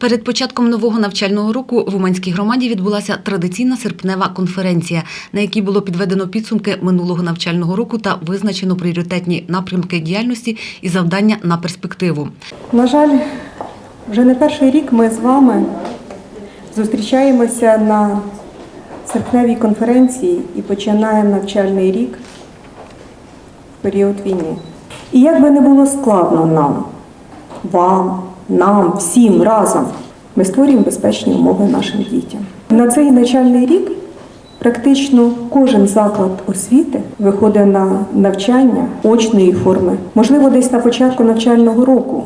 Перед початком нового навчального року в Уманській громаді відбулася традиційна серпнева конференція, на якій було підведено підсумки минулого навчального року та визначено пріоритетні напрямки діяльності і завдання на перспективу. На жаль, вже не перший рік ми з вами зустрічаємося на серпневій конференції і починаємо навчальний рік в період війни. І як би не було складно нам, вам, нам, всім разом, ми створюємо безпечні умови нашим дітям. На цей навчальний рік практично кожен заклад освіти виходить на навчання очної форми, можливо, десь на початку навчального року.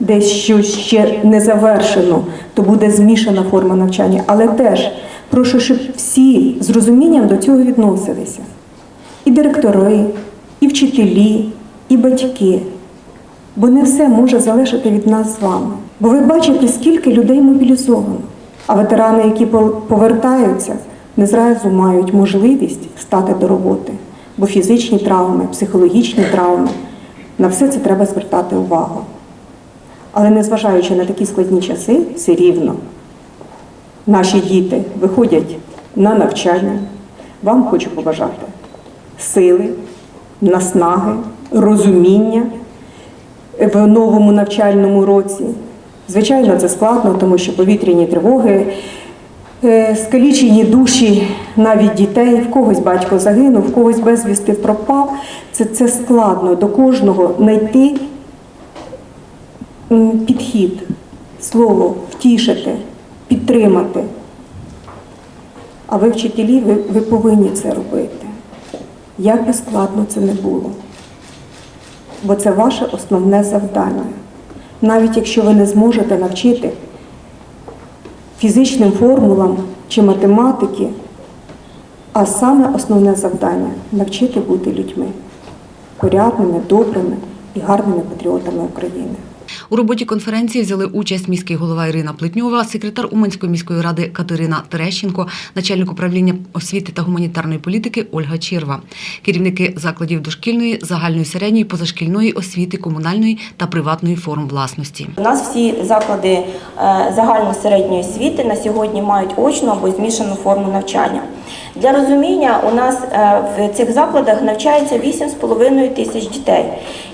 Десь щось ще не завершено, то буде змішана форма навчання. Але теж прошу, щоб всі з розумінням до цього відносилися. І директори, і вчителі, і батьки. Бо не все може залежати від нас з вами. Бо ви бачите, скільки людей мобілізовано. А ветерани, які повертаються, не зразу мають можливість стати до роботи. Бо фізичні травми, психологічні травми на все це треба звертати увагу. Але незважаючи на такі складні часи, все рівно наші діти виходять на навчання. Вам хочу побажати сили, наснаги, розуміння в новому навчальному році. Звичайно, це складно, тому що повітряні тривоги, е, скалічені душі навіть дітей, в когось батько загинув, в когось безвісти пропав. Це, це складно до кожного знайти підхід, слово втішити, підтримати. А ви, вчителі, ви, ви повинні це робити. Як би складно це не було. Бо це ваше основне завдання. Навіть якщо ви не зможете навчити фізичним формулам чи математики, а саме основне завдання навчити бути людьми порядними, добрими і гарними патріотами України. У роботі конференції взяли участь міський голова Ірина Плетньова, секретар Уманської міської ради Катерина Терещенко, начальник управління освіти та гуманітарної політики Ольга Черва, керівники закладів дошкільної, загальної середньої, позашкільної освіти, комунальної та приватної форм власності. У нас всі заклади е, загальної середньої освіти на сьогодні мають очну або змішану форму навчання. Для розуміння у нас е, в цих закладах навчається 8,5 тисяч дітей.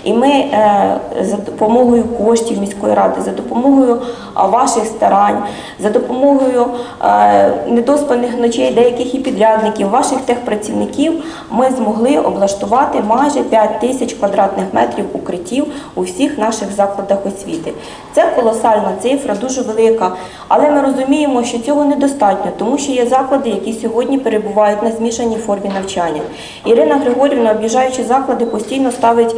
І ми е, за допомогою коштів міської ради, за допомогою ваших старань, за допомогою е, недоспаних ночей деяких і підрядників, ваших техпрацівників, ми змогли облаштувати майже 5 тисяч квадратних метрів укриттів у всіх наших закладах освіти. Це колосальна цифра, дуже велика. Але ми розуміємо, що цього недостатньо, тому що є заклади, які сьогодні перебувають на змішаній формі навчання. Ірина Григорівна, об'їжджаючи заклади, постійно ставить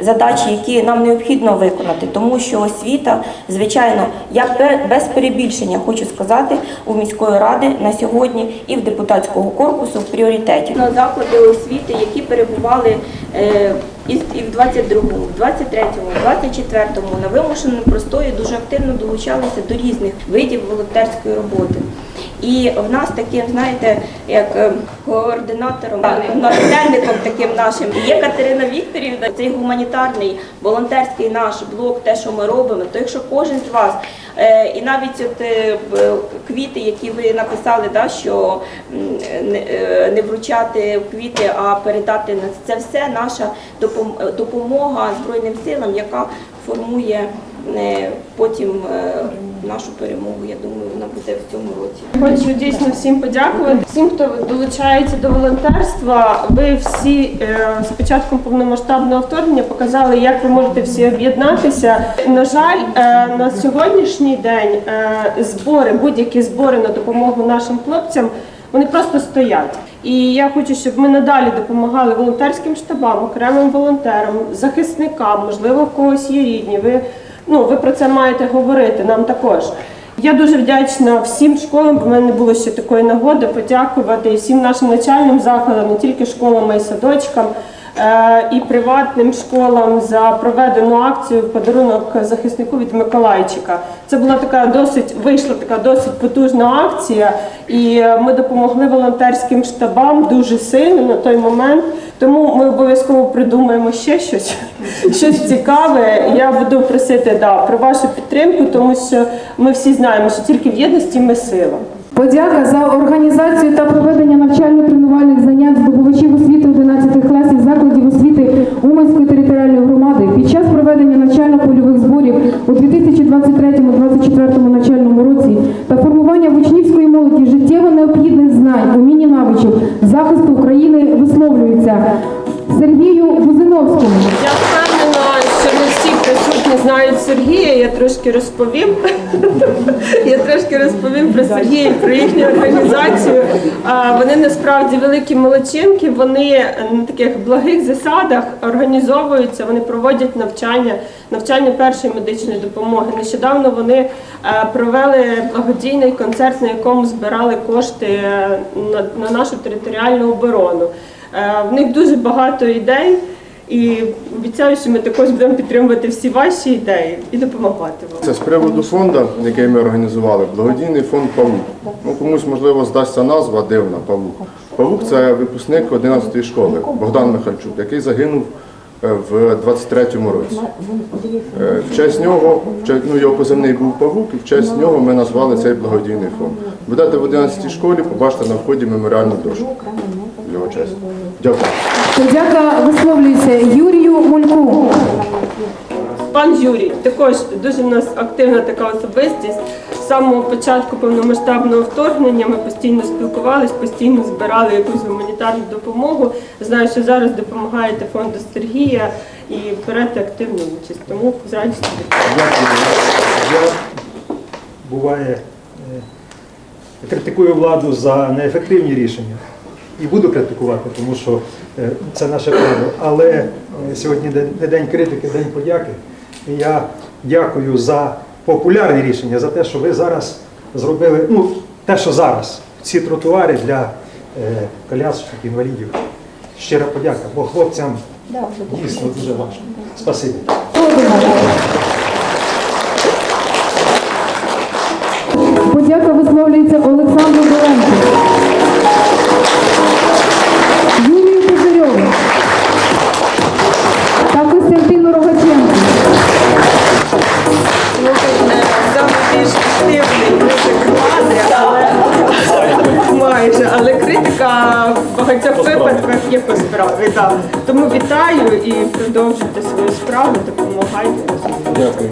задачі, які нам необхідно виконати, тому що освіта, звичайно, я без перебільшення хочу сказати, у міської ради на сьогодні і в депутатського корпусу в пріоритеті. На заклади освіти, які перебували е, і в- і в 22-му, в 23-му, в 24-му на вимушеному простої дуже активно долучалися до різних видів волонтерської роботи. І в нас таким, знаєте, як е, координатором, начальником таким нашим є Катерина Вікторівна. Цей гуманітарний волонтерський наш блок, те, що ми робимо, то якщо кожен з вас, е, і навіть от е, квіти, які ви написали, да, що не, е, вручати квіти, а передати на це все наша допомога Збройним силам, яка формує е, потім е, нашу перемогу. Я думаю, вона буде в цьому році. Хочу дійсно всім подякувати. Всім, хто долучається до волонтерства. Ви всі е, з початком повномасштабного вторгнення показали, як ви можете всі об'єднатися. На жаль, е, на сьогоднішній день збори, будь-які збори на допомогу нашим хлопцям, вони просто стоять. І я хочу, щоб ми надалі допомагали волонтерським штабам, окремим волонтерам, захисникам, можливо, в когось є рідні. Ви ну ви про це маєте говорити нам також. Я дуже вдячна всім школам, бо в мене не було ще такої нагоди подякувати і всім нашим начальним закладам, не тільки школам, а й садочкам. Е, і приватним школам за проведену акцію подарунок захиснику від Миколайчика. Це була така досить вийшла така досить потужна акція, і е, ми допомогли волонтерським штабам дуже сильно на той момент. Тому ми обов'язково придумаємо ще щось, щось цікаве. Я буду просити да, про вашу підтримку, тому що ми всі знаємо, що тільки в єдності ми сила. Подяка за організацію та і захисту України висловлюється Сергія. Я трошки розповім. Я трошки розповім про Сергія про їхню організацію. Вони насправді великі молодчинки. Вони на таких благих засадах організовуються. Вони проводять навчання, навчання першої медичної допомоги. Нещодавно вони е, провели благодійний концерт, на якому збирали кошти е, на, на нашу територіальну оборону. Е, В них дуже багато ідей. І обіцяю, що ми також будемо підтримувати всі ваші ідеї і допомагати вам. Це з приводу фонду, який ми організували, благодійний фонд Павук. Ну, комусь, можливо, здасться назва дивна Павук. Павук це випускник 11-ї школи Богдан Михальчук, який загинув в 23-му році. Е, В честь нього, в честь, ну, його позивний був Павук, і в честь нього ми назвали цей благодійний фонд. Будете в 11-й школі, побачите на вході меморіальну дошку. в Його честь. Дякую. Подяка висловлюється Юрію Мульку. Пан Юрій також дуже в нас активна така особистість. З самого початку повномасштабного вторгнення ми постійно спілкувались, постійно збирали якусь гуманітарну допомогу. Знаю, що зараз допомагаєте фонду Сергія і берете активну участь. Тому з радістю. Я буває е, критикую владу за неефективні рішення. І буду критикувати, тому що е, це наше право. Але е, сьогодні не день критики, день подяки. І я дякую за популярні рішення, за те, що ви зараз зробили, ну, те, що зараз, ці тротуари для е, колясочок, інвалідів. Щира подяка, бо хлопцям дійсно дуже важко. Спасибі. Подяка висловлюється Олександру майже, але критика в багатьох випадках є по справі. Да. Тому вітаю і продовжуйте свою справу, допомагайте. Дякую.